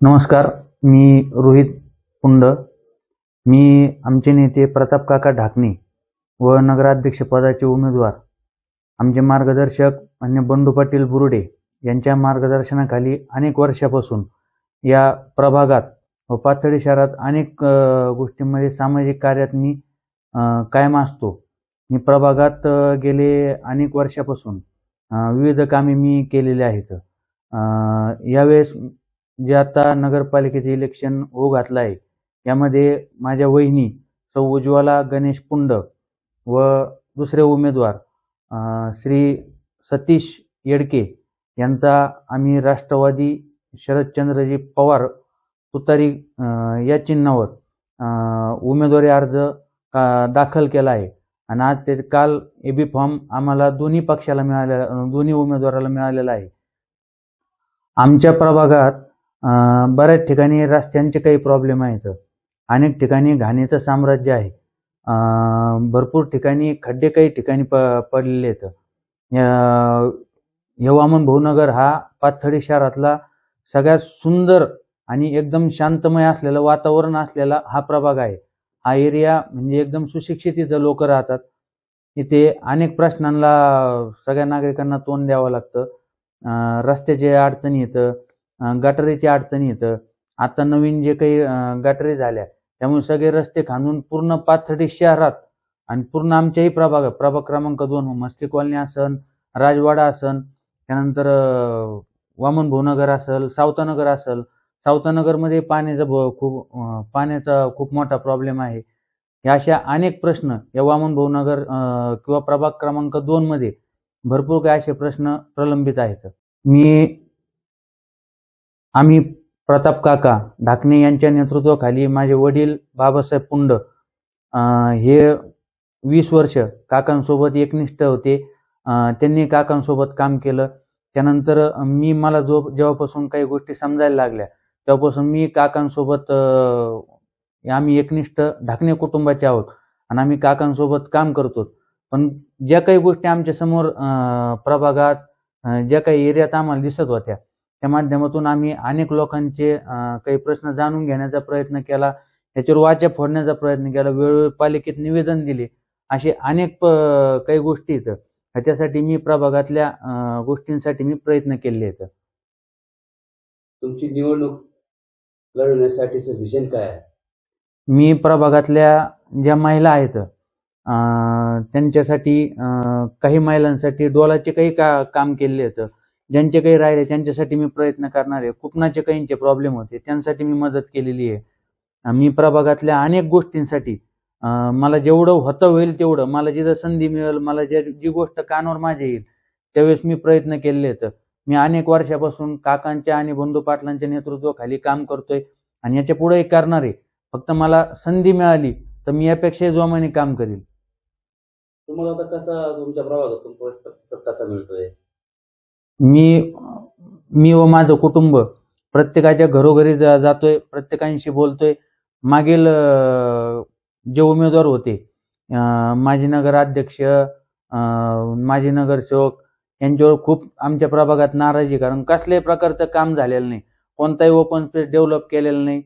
नमस्कार मी रोहित पुंड. मी आमचे नेते प्रताप काका ढाकणे व नगराध्यक्षपदाचे उमेदवार. आमचे मार्गदर्शक मान्य बंडू पाटील बुरुडे यांच्या मार्गदर्शनाखाली अनेक वर्षापासून या प्रभागात व पाथर्डी शहरात अनेक गोष्टींमध्ये सामाजिक कार्यात मी कायम असतो. मी प्रभागात गेले अनेक वर्षापासून विविध कामे मी केलेली आहेत. यावेळेस जे आता नगरपालिकेचे इलेक्शन होऊ घातलं आहे यामध्ये माझ्या वहिनी सौ उज्ज्वला गणेश पुंड व दुसरे उमेदवार श्री सतीश येडके यांचा आम्ही राष्ट्रवादी शरदचंद्रजी पवार तुतारी या चिन्हावर उमेदवारी अर्ज का दाखल केला आहे. आणि आज ते काल ए बी फॉर्म आम्हाला दोन्ही पक्षाला मिळालेला दोन्ही उमेदवाराला मिळालेला आहे. आमच्या प्रभागात बऱ्याच ठिकाणी रस्त्यांचे काही प्रॉब्लेम आहेत. अनेक ठिकाणी घाणीचं साम्राज्य आहे. भरपूर ठिकाणी खड्डे काही ठिकाणी प पडलेले आहेत. यवामन हे वामन भाऊनगर हा पाथर्डी शहरातला सगळ्यात सुंदर आणि एकदम शांतमय असलेलं वातावरण असलेला हा प्रभाग आहे. हा एरिया म्हणजे एकदम सुशिक्षित इथं लोक राहतात. इथे अनेक प्रश्नांना सगळ्या नागरिकांना तोंड द्यावं लागतं. रस्त्याचे अडचणी येतं. गटारीची अडचणी येतं. आता नवीन जे काही गटरी गटारी झाल्या त्यामुळे सगळे रस्ते खांदून पूर्ण पाथर्डी शहरात आणि पूर्ण आमच्याही प्रभाग प्रभाग क्रमांक दोन मस्ती कॉलनी असन राजवाडा असन त्यानंतर वामन भुवनगर असेल सावतानगर असेल. सावतानगरमध्ये पाण्याचा खूप पाण्याचा खूप मोठा प्रॉब्लेम आहे. या अशा अनेक प्रश्न या वामन भाऊनगर किंवा प्रभाग क्रमांक दोन मध्ये भरपूर काही असे प्रश्न प्रलंबित आहेत. मी आम्ही प्रताप काका ढाकणे यांच्या नेतृत्वाखाली माझे वडील बाबासाहेब पुंड हे वीस वर्ष काकांसोबत एकनिष्ठ होते. त्यांनी काकांसोबत काम केलं. त्यानंतर मी मला जो जेव्हापासून काही गोष्टी समजायला लागल्या तेव्हापासून मी काकांसोबत आम्ही एकनिष्ठ ढाकणे कुटुंबाचे आहोत आणि आम्ही काकांसोबत काम करतो पण ज्या काही गोष्टी आमच्यासमोर प्रभागात ज्या काही एरियात आम्हाला दिसत होत्या त्या माध्यमातून आम्ही अनेक लोकांचे काही प्रश्न जाणून घेण्याचा प्रयत्न केला त्याच्यावर वाचा फोडण्याचा प्रयत्न केला वेळोवेळी पालिकेत निवेदन दिले असे अनेक काही गोष्टी ह्याच्यासाठी मी प्रभागातल्या गोष्टींसाठी मी प्रयत्न केले आहेत. तुमची निवडणूक लढवण्यासाठीचं विजन काय आहे? मी प्रभागातल्या ज्या महिला आहेत त्यांच्यासाठी काही महिलांसाठी डोलाचे काही का काम केले आहेत. ज्यांचे काही राहिले त्यांच्यासाठी मी प्रयत्न करणार आहे. कुपनाचे काहींचे प्रॉब्लेम होते. त्यांसाठी मी मदत केलेली आहे. मी प्रभागातल्या अनेक गोष्टींसाठी मला जेवढं होतं होईल तेवढं. मला जिथं संधी मिळेल मला ज्या जी गोष्ट कानावर माझ्या येईल त्यावेळेस मी प्रयत्न केले आहेत. मी अनेक वर्षापासून काकांच्या आणि बंधू पाटलांच्या नेतृत्वाखाली काम करतोय आणि याच्या पुढेही करणार आहे. फक्त मला संधी मिळाली तर मी यापेक्षाही जोमाने काम करील तुम्हाला आता कसा तुमच्या प्रभागातून कसा मिळतोय? मी मी व माझं कुटुंब प्रत्येकाच्या घरोघरी जा जातोय प्रत्येकांशी बोलतोय. मागील जे उमेदवार होते माजी नगराध्यक्ष माजी नगरसेवक यांच्यावर खूप आमच्या प्रभागात नाराजी कारण कसल्याही प्रकारचं काम झालेलं नाही. कोणताही ओपन स्पेस डेव्हलप केलेलं नाही.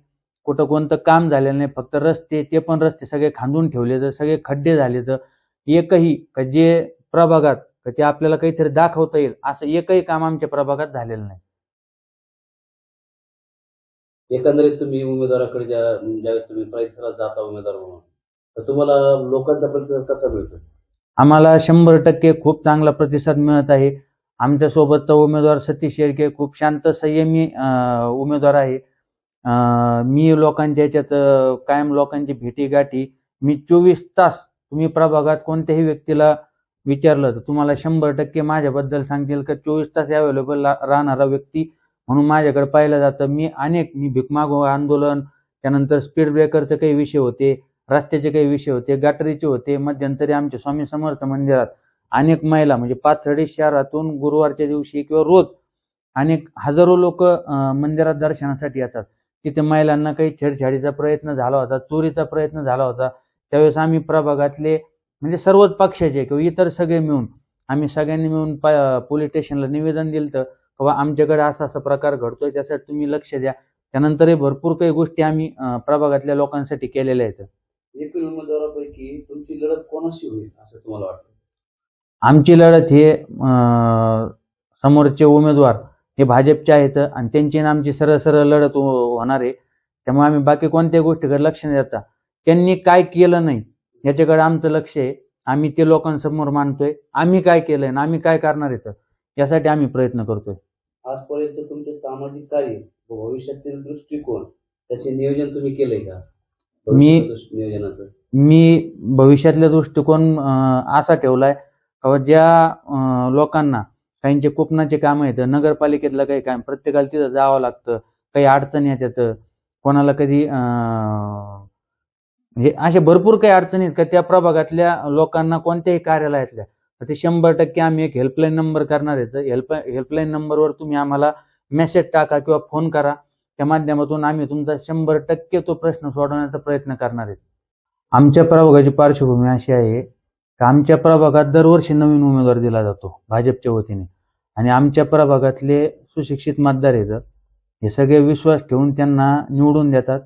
कुठं कोणतं काम झालेलं नाही. फक्त रस्ते ते पण रस्ते सगळे खांदून ठेवले तर सगळे खड्डे झाले तर एकही का जे प्रभागात का ते आपल्याला काहीतरी दाखवता येईल. असं एकही काम आमच्या प्रभागात झालेलं नाही. एकंदरीत तुम्ही उमेदवाराकडे ज्या ज्यावेळेस तुम्ही परिसरात जाता उमेदवार म्हणून तर तुम्हाला लोकांचा प्रतिसाद कसा मिळतो? आम्हाला शंभर टक्के खूप चांगला प्रतिसाद मिळत आहे. आमच्या सोबतचा उमेदवार सतीश शेळके खूप शांत संयमी उमेदवार आहे. मी लोकांच्या याच्यात कायम लोकांची भेटी गाठी मी चोवीस तास तुम्ही प्रभागात कोणत्याही व्यक्तीला विचारलं तर तुम्हाला शंभर टक्के माझ्याबद्दल सांगतील का? चोवीस तास अवेलेबल राहणारा व्यक्ती म्हणून माझ्याकडे पाहिलं जातं. मी अनेक मी भिकमागो आंदोलन त्यानंतर स्पीड ब्रेकरचे काही विषय होते रस्त्याचे काही विषय होते गाठरीचे होते मध्यंतरी आमच्या स्वामी समर्थ मंदिरात अनेक महिला म्हणजे पाथर्डी शहरातून गुरुवारच्या दिवशी किंवा रोज अनेक हजारो लोक मंदिरात दर्शनासाठी येतात. तिथे महिलांना काही छेडछाडीचा प्रयत्न झाला होता चोरीचा प्रयत्न झाला होता. त्यावेळेस आम्ही प्रभागातले म्हणजे सर्वच पक्षाचे किंवा इतर सगळे मिळून आम्ही सगळ्यांनी मिळून पोलीस स्टेशनला निवेदन दिलं तर बाबा आमच्याकडे असा असा प्रकार घडतोय त्यासाठी तुम्ही लक्ष द्या. त्यानंतरही भरपूर काही गोष्टी आम्ही प्रभागातल्या लोकांसाठी केलेल्या आहेत. एकूण उमेदवारापैकी तुमची लढत कोणाशी होईल असं तुम्हाला वाटतं? आमची लढत हे समोरचे उमेदवार हे भाजपचे आहेत आणि त्यांची आणि आमची सरळ सरळ लढत हो- होणार आहे. त्यामुळे आम्ही बाकी कोणत्याही गोष्टीकडे लक्ष न देता. त्यांनी काय केलं नाही याच्याकडे आमचं लक्ष आहे. आम्ही ते लोकांसमोर मांडतोय आम्ही काय केलंय आणि आम्ही काय करणार आहे यासाठी आम्ही प्रयत्न करतोय. आजपर्यंत तुमचे सामाजिक कार्य भविष्यातील दृष्टिकोन त्याचे नियोजन तुम्ही केलंय का? मी- नियोजनाचं. मी भविष्यातला दृष्टिकोन असा ठेवलाय का ज्या लोकांना काहींचे कुपनाचे काम आहेत नगरपालिकेतलं काही काम प्रत्येकाला तिथं जावं लागतं काही अडचणी येतात कोणाला कधी म्हणजे हे असे भरपूर काही अडचणी आहेत का त्या प्रभागातल्या लोकांना कोणत्याही कार्यालयातल्या तर ते शंभर टक्के आम्ही एक हेल्पलाईन नंबर करणार आहे. हेल्प हेल्पलाईन नंबरवर तुम्ही आम्हाला मेसेज टाका किंवा फोन करा. त्या माध्यमातून आम्ही तुमचा शंभर टक्के तो प्रश्न सोडवण्याचा प्रयत्न करणार आहे. आमच्या प्रभागाची पार्श्वभूमी अशी आहे की आमच्या प्रभागात दरवर्षी नवीन उमेदवार दिला जातो भाजपच्या वतीने. आणि आमच्या प्रभागातले सुशिक्षित मतदार आहेत. हे सगळे विश्वास ठेवून त्यांना निवडून देतात.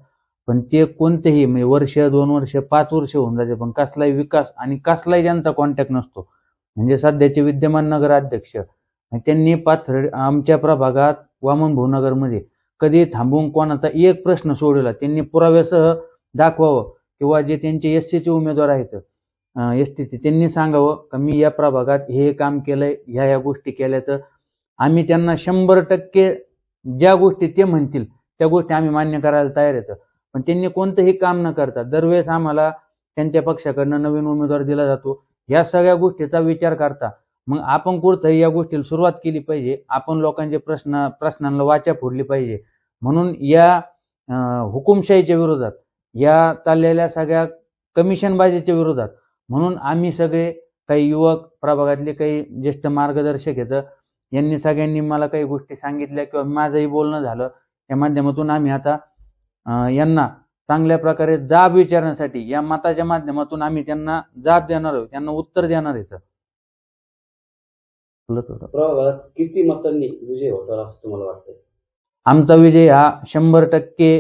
पण ते कोणतेही म्हणजे वर्ष दोन वर्ष पाच वर्ष होऊन जाते. पण कसलाही विकास आणि कसलाही त्यांचा कॉन्टॅक्ट नसतो. म्हणजे सध्याचे विद्यमान नगराध्यक्ष त्यांनी पाथर्ड आमच्या प्रभागात वामन भूनगरमध्ये कधी थांबून कोणाचा एक प्रश्न सोडवला त्यांनी पुराव्यासह दाखवावं किंवा जे त्यांचे एस सीचे उमेदवार आहेत एस टीचे त्यांनी सांगावं का मी या प्रभागात हे हे काम केलंय ह्या ह्या गोष्टी केल्या तर आम्ही त्यांना शंभर टक्के ज्या गोष्टी ते म्हणतील त्या गोष्टी आम्ही मान्य करायला तयार येतं पण त्यांनी कोणतंही काम न करता दरवेळेस आम्हाला त्यांच्या पक्षाकडनं नवीन उमेदवार दिला जातो. या सगळ्या गोष्टीचा विचार करता. मग आपण कुठंतरी या गोष्टीला सुरुवात केली पाहिजे. आपण लोकांचे प्रश्न प्रश्नांना वाचा फोडली पाहिजे. म्हणून या हुकुमशाहीच्या विरोधात या चाललेल्या सगळ्या कमिशनबाजीच्या विरोधात म्हणून आम्ही सगळे काही युवक प्रभागातले काही ज्येष्ठ मार्गदर्शक आहेत यांनी सगळ्यांनी मला काही गोष्टी सांगितल्या किंवा माझंही बोलणं झालं. त्या माध्यमातून आम्ही आता यांना चांगल्या प्रकारे जाब विचारण्यासाठी या मताच्या माध्यमातून आम्ही त्यांना जाब देणार आहोत त्यांना उत्तर देणार होता. प्रभागात किती मतांनी विजय होणार असं तुम्हाला वाटतंय? आमचा विजय हा शंभर टक्के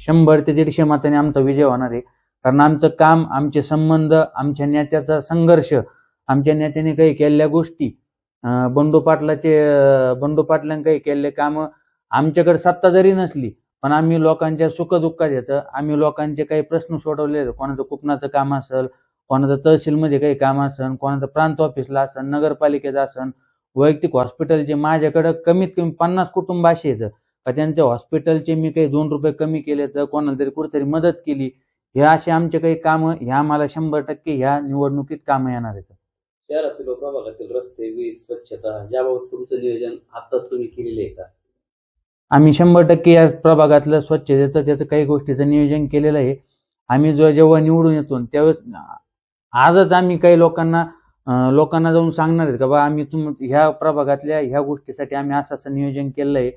शंभर ते दीडशे मतांनी आमचा विजय होणार आहे. कारण आमचं काम आमचे संबंध आमच्या नेत्याचा संघर्ष आमच्या नेत्याने काही केलेल्या गोष्टी बंडू पाटलाचे बंडू पाटलांनी काही केलेले कामं आमच्याकडे सत्ता जरी नसली पण आम्ही लोकांच्या सुखदुःखात येतं. आम्ही लोकांचे काही प्रश्न सोडवले कोणाचं कुपनाचं काम असेल कोणाचं तहसीलमध्ये काही काम असेल कोणाचं प्रांत ऑफिसला असेल नगरपालिकेचं असेल वैयक्तिक हॉस्पिटलचे माझ्याकडं कमीत कमी पन्नास कुटुंब असे आहेत. का त्यांच्या हॉस्पिटलचे मी काही दोन रुपये कमी केले तर कोणाला तरी कुठेतरी मदत केली. हे असे आमचे काही कामं ह्या आम्हाला शंभर टक्के ह्या निवडणुकीत कामं येणार आहेत. शहरातील व प्रभागातील रस्ते वीज स्वच्छता याबाबत तुमचं नियोजन आताच तुम्ही केलेले आहे का? आम्ही शंभर टक्के या प्रभागातलं स्वच्छतेचं त्याचं काही गोष्टीचं नियोजन केलेलं आहे. आम्ही जो जेव्हा निवडून येतो त्यावेळेस आजच आम्ही काही लोकांना लोकांना जाऊन सांगणार आहेत का बा आम्ही तुम ह्या प्रभागातल्या ह्या गोष्टीसाठी आम्ही असं असं नियोजन केलेलं आहे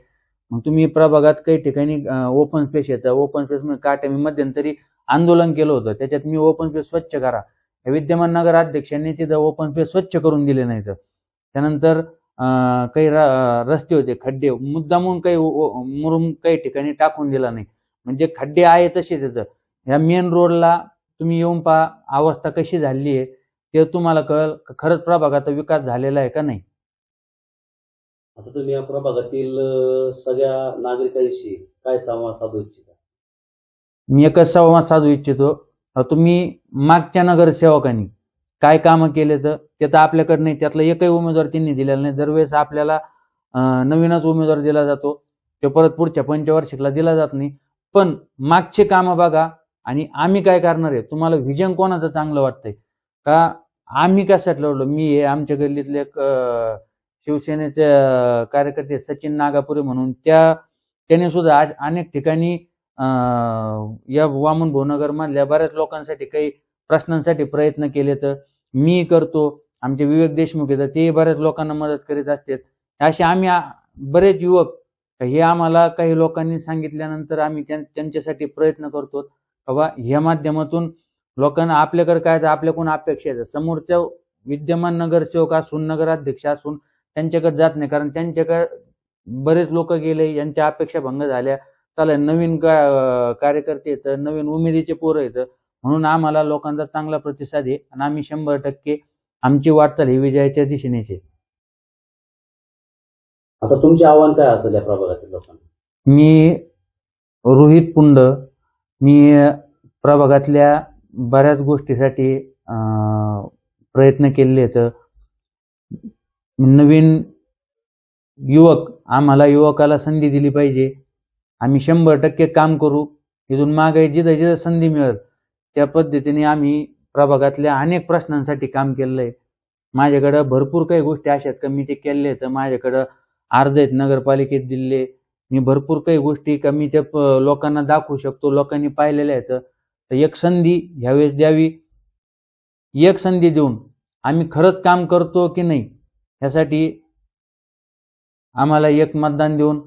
मग तुम्ही प्रभागात काही ठिकाणी ओपन स्पेस येतं. ओपन स्पेस काटे मी मध्यंतरी आंदोलन केलं होतं. त्याच्यात मी ओपन स्पेस स्वच्छ करा. विद्यमान विद्यमान नगराध्यक्षांनी तिथं ओपन स्पेस स्वच्छ करून दिले तर त्यानंतर काही रस्ते होते खड्डे. मुद्दामून काही मुरुम काही ठिकाणी टाकून दिला नाही. म्हणजे खड्डे आहे तसेच ह्या मेन रोडला तुम्ही येऊन पहा अवस्था कशी झाली आहे ते तुम्हाला कळेल का खरंच प्रभागाचा विकास झालेला आहे का नाही? आता तुम्ही या प्रभागातील सगळ्या नागरिकांशी काय संवाद साधू इच्छिता? मी एकच संवाद साधू इच्छितो. तुम्ही मागच्या नगरसेवकांनी काय कामं केले तर ते तर आपल्याकडे नाही त्यातला एकही उमेदवार त्यांनी दिलेला नाही. दरवेळेस आपल्याला नवीनच उमेदवार दिला जातो. ते परत पुढच्या पंचवार्षिकला दिला जात नाही. पण मागचे कामं बघा आणि आम्ही काय करणार आहे? तुम्हाला व्हिजन कोणाचं चांगलं वाटतंय? का आम्ही कशात लढलो? मी हे आमच्या गल्लीतले एक शिवसेनेचे कार्यकर्ते सचिन नागापुरे म्हणून त्या त्याने सुद्धा आज अनेक ठिकाणी या वामन भुवनगर मधल्या बऱ्याच लोकांसाठी काही प्रश्नांसाठी प्रयत्न केले तर मी करतो आमचे विवेक देशमुख येतात ते बऱ्याच लोकांना मदत करीत असतात. असे आम्ही बरेच युवक हे आम्हाला काही लोकांनी सांगितल्यानंतर आम्ही त्यां- त्यांच्यासाठी प्रयत्न करतो. बाबा ह्या माध्यमातून लोकांना आपल्याकडे काय तर आपल्याकडून अपेक्षा येतात. समोरच्या विद्यमान नगरसेवक असून नगराध्यक्ष असून त्यांच्याकडे जात नाही. कारण त्यांच्याकडे बरेच लोक गेले यांच्या अपेक्षा भंग झाल्या. चला नवीन का कार्यकर्ते येतं नवीन उमेदीचे पोरं येतं म्हणून आम्हाला लोकांचा चांगला प्रतिसाद आहे आणि आम्ही शंभर टक्के आमची वाटचाल ही विजयाच्या दिशेनेच आहे. आता तुमचे आव्हान काय असेल या प्रभागातील लोकांना? मी रोहित पुंड मी प्रभागातल्या बऱ्याच गोष्टीसाठी प्रयत्न केलेले आहेत. नवीन युवक आम्हाला युवकाला संधी दिली पाहिजे. आम्ही शंभर टक्के काम करू. इथून मागे जिथं जिथं संधी मिळेल त्या पद्धतीने आम्ही प्रभागातल्या अनेक प्रश्नांसाठी काम केलेलं आहे माझ्याकडं भरपूर काही गोष्टी अशा आहेत का मी ते केले आहेत. माझ्याकडं अर्ज आहेत नगरपालिकेत दिले मी भरपूर काही गोष्टी कमी त्या प- लोकांना दाखवू शकतो. लोकांनी पाहिलेल्या आहेत. तर एक संधी ह्यावेळेस द्यावी. एक संधी देऊन आम्ही खरंच काम करतो की नाही ह्यासाठी आम्हाला एक मतदान देऊन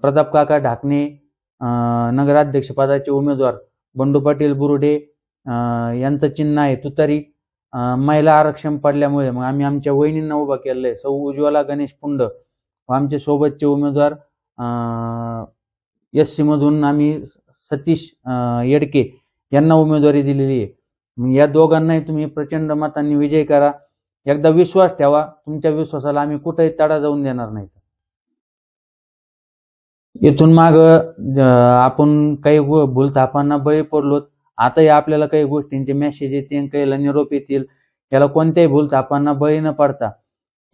प्रताप काका ढाकणे नगराध्यक्षपदाचे उमेदवार बंडू पाटील बुरुडे यांचं चिन्ह आहे. तुतारी महिला आरक्षण पडल्यामुळे मग आम्ही आमच्या वहिनींना उभा केलेलं आहे सौ उज्ज्वला गणेश पुंड व आमचे सोबतचे उमेदवार एस सीमधून आम्ही सतीश येडके यांना उमेदवारी दिलेली आहे. या दोघांनाही तुम्ही प्रचंड मतांनी विजय करा. एकदा विश्वास ठेवा. तुमच्या विश्वासाला आम्ही कुठेही तडा जाऊन देणार नाही. इथून माग आपण काही भूलथापांना बळी पडलो आताही आपल्याला काही गोष्टींचे मेसेज येतील काहीला निरोप येतील. याला कोणत्याही भूलथापांना बळी न पडता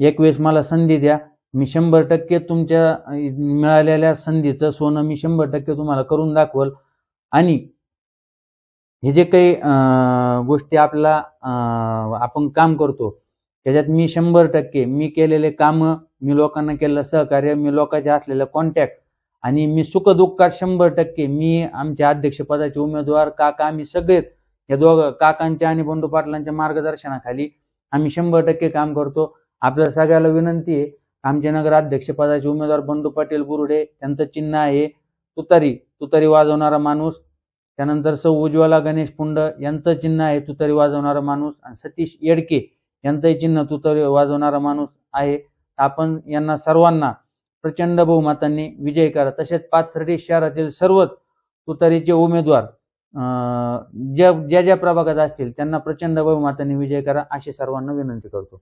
एक वेळेस मला संधी द्या. मी शंभर टक्के तुमच्या मिळालेल्या संधीचं सोनं मी शंभर टक्के तुम्हाला करून दाखवल. आणि हे जे काही गोष्टी आपल्याला आपण काम करतो त्याच्यात मी शंभर टक्के मी केलेले कामं मी लोकांना केलेलं सहकार्य मी लोकांचे असलेलं कॉन्टॅक्ट आणि मी सुखदुःखात शंभर टक्के मी आमच्या अध्यक्षपदाचे उमेदवार काका आम्ही सगळेच या दोघ काकांच्या आणि बंडू पाटलांच्या मार्गदर्शनाखाली आम्ही शंभर टक्के काम करतो. आपल्या सगळ्याला विनंती आहे आमचे नगराध्यक्षपदाचे उमेदवार बंडू पाटील बुरुडे त्यांचं चिन्ह आहे तुतारी तुतारी वाजवणारा माणूस त्यानंतर सौ उज्ज्वला गणेश पुंड यांचं चिन्ह आहे तुतारी वाजवणारा माणूस आणि सतीश येडके यांचंही चिन्ह तुतारी वाजवणारा माणूस आहे. आपण यांना सर्वांना प्रचंड बहुमतांनी विजय करा तसेच पाथर्डी शहरातील सर्वच तुतारीचे उमेदवार ज्या ज्या ज्या प्रभागात असतील त्यांना प्रचंड बहुमतांनी विजय करा अशी सर्वांना विनंती करतो.